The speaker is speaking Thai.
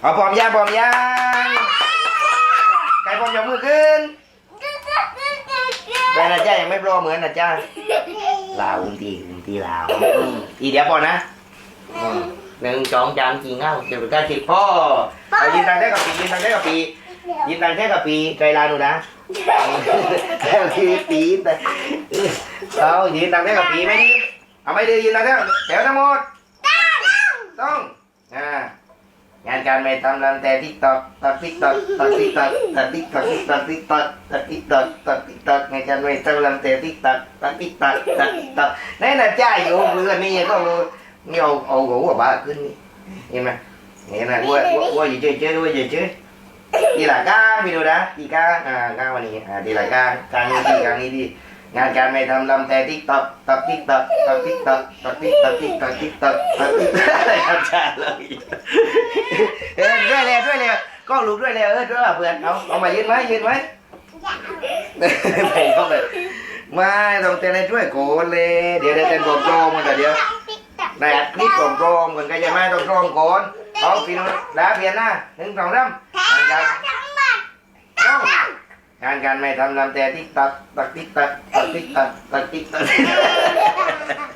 เอาพร้อมยังพร้อมยังใครพร้อมยกมือขึ้นแต่นะจ้ายังไม่พร้อมเหมือนนะจ้าลาวอุ้งตีอุ้งตีลาวอืมอีเดี๋ยวพอนะอืมหนึ่งสองสามสี่ห้าหกเจ็ดแปดเก้าสิบพ่อเอายินตังได้กับปียินตังได้กับปียินตังได้กับปีใจลาหนูนะแล้วปีปีแต่เอายินตังได้กับปีไหมดิเอาไม่ดียินตังได้แถวทั้งหมดต้องอ่างาน การไม่ทำลำแต่ทิกตอกตัดทิกตอกตัดทิกตอกตัดทิกตอกตัดทิกตอกตัดทิกตอกตัดทิกตอกงานการไม่ทำลำแต่ทิกตอกตัดทิกตอกตัดทิกตอกนี่น่ะจ้าอยู่เพื่อนนี่ก็รู้นี่เอาเอาหัวบ้าขึ้นนี่เห็นไหมเห็นไหมวัววัววัวอยู่เฉยเฉยวัวเฉยเฉยทีละก้าพี่ดูนะทีก้าอ่าก้าวันนี้อ่าทีละก้ากลางนี้ดีกลางนี้ดีงานการไม่ทำลำแต่ทิกตอกตัดทิกตอกตัดทิกตอกตัดทิกตอกทิกตอกทิกตอกตัดทิกตอกอะไรครับจ้าเลย ด้วยเลยด้วยเลยก็ลูกด้วยเลยเออด้วยเพื่อนเอาเอามายืนไหมยืนไหมไม่ก็เลยไม่ต้องเต้นให้ช่วยโกนเลยเดี๋ยวได้เต้นโปรโปรมันแต่เดี๋ยวได้อัดคลิปโปรโปรมันก็จะไม่ต้องโปรโกนเอาพี่น้องดาเพียนนะหนึ่งสองสามงานการต้องงานการไม่ทำลำแต่ทิกตอกตัดทิกตอกตัดทิกตอกตัดทิกตอก